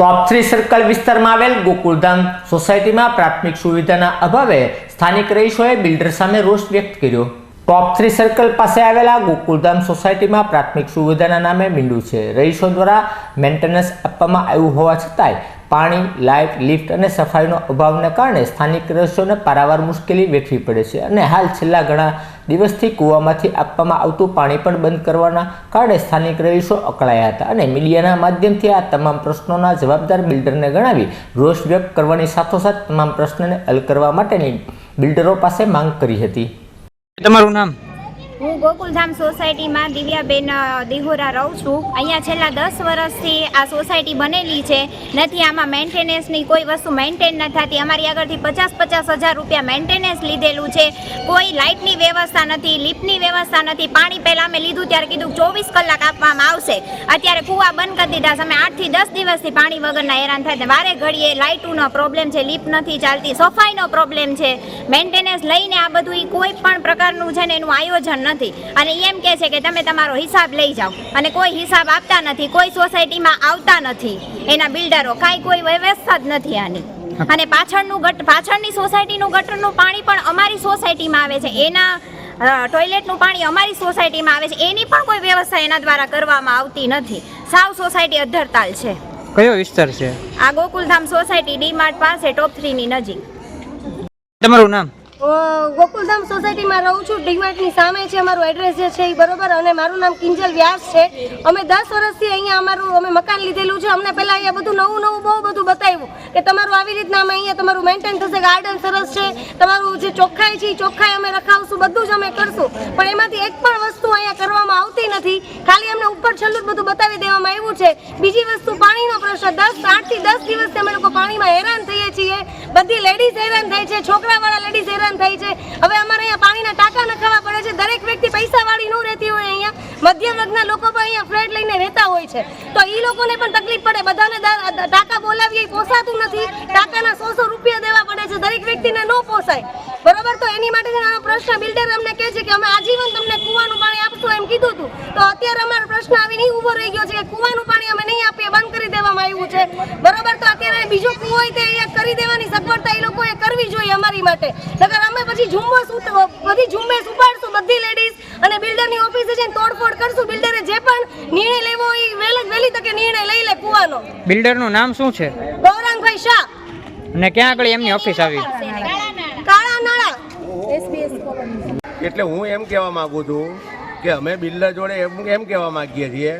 Top three circle વિસ્તારમાં આવેલ ગોકુળધામ સોસાયટીમાં પ્રાથમિક સુવિધાના અભાવે સ્થાનિક રહીશોએ બિલ્ડર સામે રોષ વ્યક્ત કર્યો. ટોપ થ્રી સર્કલ પાસે આવેલા ગોકુલધામ સોસાયટીમાં પ્રાથમિક સુવિધાના નામે મીંડું છે. રહીશો દ્વારા મેન્ટેનન્સ આપવામાં આવ્યું હોવા છતાંય પાણી લાઇટ લિફ્ટ અને સફાઈનો અભાવને કારણે સ્થાનિક રહીશોને પારાવાર મુશ્કેલી વેઠવી પડે છે અને હાલ છેલ્લા ઘણા દિવસથી કૂવામાંથી આપવામાં આવતું પાણી પણ બંધ કરવાના કારણે સ્થાનિક રહીશો અકળાયા હતા અને મીડિયાના માધ્યમથી આ તમામ પ્રશ્નોના જવાબદાર બિલ્ડરને ગણાવી રોષ વ્યક્ત કરવાની સાથોસાથ તમામ પ્રશ્નને હલ કરવા માટેની બિલ્ડરો પાસે માંગ કરી હતી. તમારું નામ? હું ગોકુલધામ સોસાયટીમાં દિવ્યાબેન દિહોરા રહું છું. અહીંયા છેલ્લા દસ વર્ષથી આ સોસાયટી બનેલી છે. નથી આમાં મેન્ટેનન્સની કોઈ વસ્તુ મેન્ટેન ન થતી. અમારી આગળથી પચાસ પચાસ હજાર રૂપિયા મેન્ટેનન્સ લીધેલું છે. કોઈ લાઇટની વ્યવસ્થા નથી, લિફ્ટની વ્યવસ્થા નથી. પાણી પહેલાં અમે લીધું, ત્યારે કીધું ચોવીસ કલાક આપવામાં આવશે. અત્યારે કૂવા બંધ કરી દીધા અમે આઠથી દસ દિવસથી પાણી વગરના હેરાન થાય વારે ઘડીએ લાઇટનો પ્રોબ્લેમ છે, લિફ્ટ નથી ચાલતી, સફાઈનો પ્રોબ્લેમ છે. મેન્ટેનન્સ લઈને આ બધું કોઈ પણ પ્રકારનું છે ને એનું આયોજન નથી. અને એમ કહે છે કે તમે તમારો હિસાબ લઈ જાઓ. અને કોઈ હિસાબ આપતા નથી કોઈ સોસાયટીમાં આવતા નથી. એના બિલ્ડરો કાંઈ કોઈ વ્યવસ્થા જ નથી આની. અને પાછળનું ગટ પાછળની સોસાયટીનું ગટરનું પાણી પણ અમારી સોસાયટીમાં આવે છે. એના ટોયલેટનું પાણી અમારી સોસાયટીમાં આવે છે. એની પણ કોઈ વ્યવસ્થા એના દ્વારા કરવામાં આવતી નથી. સાવ સોસાયટી અધ્ધરતાલ છે. કયો વિસ્તાર છે? આ ગોકુલધામ સોસાયટી ડી માર્ટ પાસે ટોપ થ્રીની નજીક. તમારું નામ? ગોકુલધામ સોસાયટીમાં રહું છું. ડીમાર્ટની સામે છે અમારું એડ્રેસ જે છે એ બરોબર અને મારું નામ કિંજલ વ્યાસ છે. અમે દસ વર્ષથી અહીંયા અમારું, અમે મકાન લીધેલું છે. અમને પહેલાં અહીંયા બધું નવું નવું, બહુ બધું બતાવ્યું કે તમારું આવી રીતના અમે અહીંયા તમારું મેન્ટેન થશે ગાર્ડન સરસ છે. તમારું જે ચોખ્ખાઈ છે એ ચોખ્ખાઈ અમે રખાવશું, બધું જ અમે કરશું. પણ એમાંથી એક પણ વસ્તુ અહીંયા કરવામાં આવતી નથી. ખાલી અમને ઉપર છેલ્લું બધું બતાવી દેવામાં આવ્યું છે. બીજી વસ્તુ, પાણીનો પ્રશ્ન. દસ, આઠથી દસ દિવસથી અમે લોકો પાણીમાં હેરાન થઈએ છીએ. બધી લેડીઝ હેરાન થાય છે. છોકરાવાળા થાય છે હવે અમારે અહીંયા પાણીના ટાંકા નખાવા પડે છે. દરેક વ્યક્તિ પૈસાવાળી ન રહેતી હોય અહીંયા. મધ્યમ વર્ગના લોકો પણ અહીંયા ફ્લેટ લઈને રહેતા હોય છે. તો એ લોકોને પણ તકલીફ પડે. બધાને ટાંકા બોલાવીએ પોસાતું નથી. ટાંકાના સો સો રૂપિયા દેવા પડે છે. દરેક વ્યક્તિને ન પોસાય. બરોબર? તો એની માટે આનો પ્રશ્ન બિલ્ડર અમને કહે છે કે અમે આજીવન તમને કૂવાનું પાણી આપશું એમ કીધું હતું તો અત્યારે અમારો પ્રશ્ન આવી નહીં ઊભો રહી ગયો છે કે કૂવાનું પાણી અમે નહીં આપીએ, બંધ કરી દેવામાં આવ્યું છે. બરોબર? તો અત્યારે બીજો કૂવો હોય તે કરી દેવાની સગવડતા એ લોકોએ કરવી જોઈએ અમારી માટે. નકર અમે પછી ઝુંબસ બધી ઝુંબેશ ઉપાડશું બધી લેડીઝ અને બિલ્ડરની ઓફિસે જઈને તોડફોડ કરશું. બિલ્ડરે જે પણ નિર્ણય લેવો એ વહેલે વહેલી તકે નિર્ણય લઈ લે કુવાનો. બિલ્ડરનું નામ શું છે? ગૌરાંગભાઈ શાહ. અને ક્યાં આગળ એમની ઓફિસ આવી? કાળા નાળા. એટલે હું એમ કહેવા માંગુ છું કે અમે બિલ્ડર જોડે એમ એમ કહેવા માંગીએ છીએ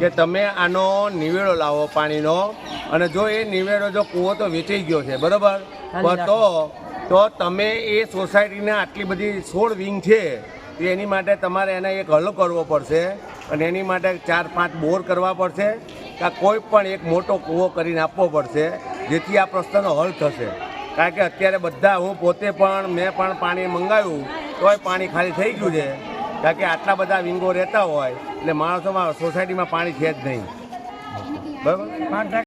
કે તમે આનો નિવેડો લાવો પાણીનો. અને જો એ નિવેડો જો કૂવો તો વેચાઈ ગયો છે બરાબર? તો તો તમે એ સોસાયટીને આટલી બધી સોળ વિંગ છે તો એની માટે તમારે એને એક હલ કરવો પડશે અને એની માટે ચાર પાંચ બોર કરવા પડશે કે કોઈ પણ એક મોટો કૂવો કરીને આપવો પડશે જેથી આ પ્રશ્નનો હલ થશે. કારણ કે અત્યારે બધા હું પોતે પણ મેં પણ પાણી મંગાવ્યું તોય પાણી ખાલી થઈ ગયું છે. કારણ કે આટલા બધા વિંગો રહેતા હોય એટલે માણસોમાં સોસાયટીમાં પાણી છે જ નહીં. બરાબર?